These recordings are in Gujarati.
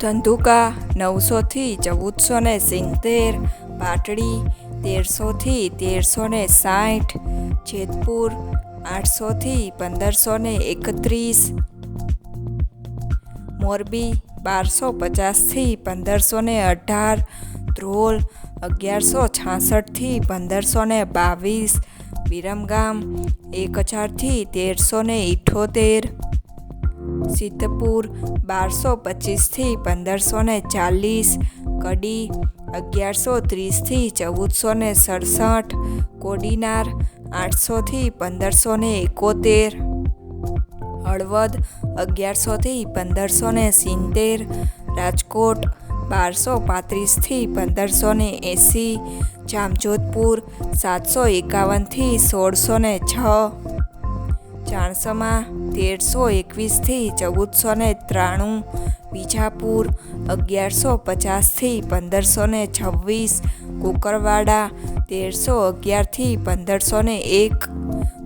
ધંધુકા, નવસોથી ચૌદસો ને સિત્તેર, પાટડી, તેરસોથી તેરસો ને સાઠ, જેતપુર, આઠસોથી પંદરસો ને એકત્રીસ, મોરબી, બારસો પચાસથી પંદરસો ને અઢાર, ધ્રોલ, અગિયારસો છાસઠથી પંદરસો ને બાવીસ, વિરમગામ, એક હજારથી તેરસો ને ઇઠ્ઠોતેર સિદ્ધપુર, બારસો પચીસથી પંદરસો ને ચાલીસ, કડી અગિયારસો ત્રીસથી ચૌદસો ને સડસઠ, કોડીનાર આઠસોથી પંદરસો ને એકોતેર, હળવદ અગિયારસોથી પંદરસો ને સિત્તેર, રાજકોટ બારસો પાંત્રીસથી પંદરસો ને એંસી, જામજોધપુર સાતસો એકાવનથી સોળસો ને છ. ચાણસમાં તેરસો એકવીસથી ચૌદસો ને ત્રાણું બીજાપુર અગિયારસો પચાસથી પંદરસો ને છવ્વીસ, કુકરવાડા તેરસો અગિયારથી પંદરસો ને એક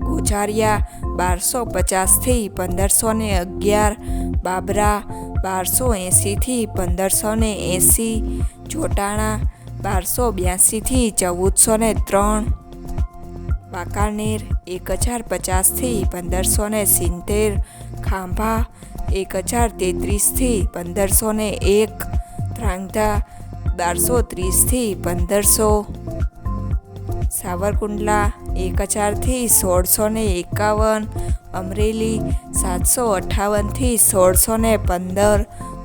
ગોઝારિયા બારસો પચાસથી પંદરસો ને અગિયાર, બાબરા બારસો એંસીથી પંદરસો ને એંસી જોટાણા બારસો બ્યાસીથી ચૌદસો ને ત્રણ વાંકાનેર, એક હજાર પચાસથી પંદરસો ને સિત્તેર. ખાંભા, એક હજાર તેત્રીસથી પંદરસો ને એક. ધ્રાંગધા બારસો ત્રીસથી પંદરસો. સાવરકુંડલા, એક હજારથી સોળસો ને એકાવન. અમરેલી, સાતસો અઠ્ઠાવનથી સોળસો ને પંદર.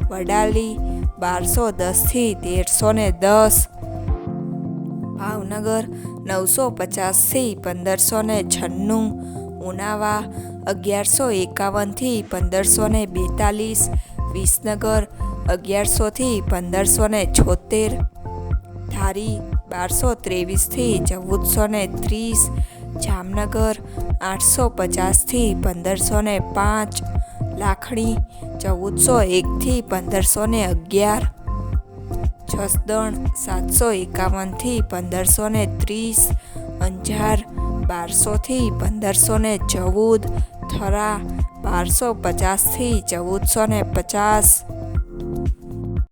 વડાલી, બારસો દસથી તેરસો ને દસ. ભાવનગર નવસો પચાસથી પંદરસો ને છન્નું, ઉનાવા અગિયારસો એકાવનથી પંદરસો ને બેતાલીસ, વિસનગર અગિયારસોથી પંદરસો ને છોતેર, ધારી બારસો ત્રેવીસથી ચૌદસો ને ત્રીસ, જામનગર આઠસો પચાસથી પંદરસો ને પાંચ, લાખણી ચૌદસો એકથી પંદરસો ને અગિયાર જસદણ સાતસો એકાવનથી પંદરસો ને ત્રીસ, અંજાર બારસોથી પંદરસો ને ચૌદ, થરા બારસો પચાસથી ચૌદસો ને પચાસ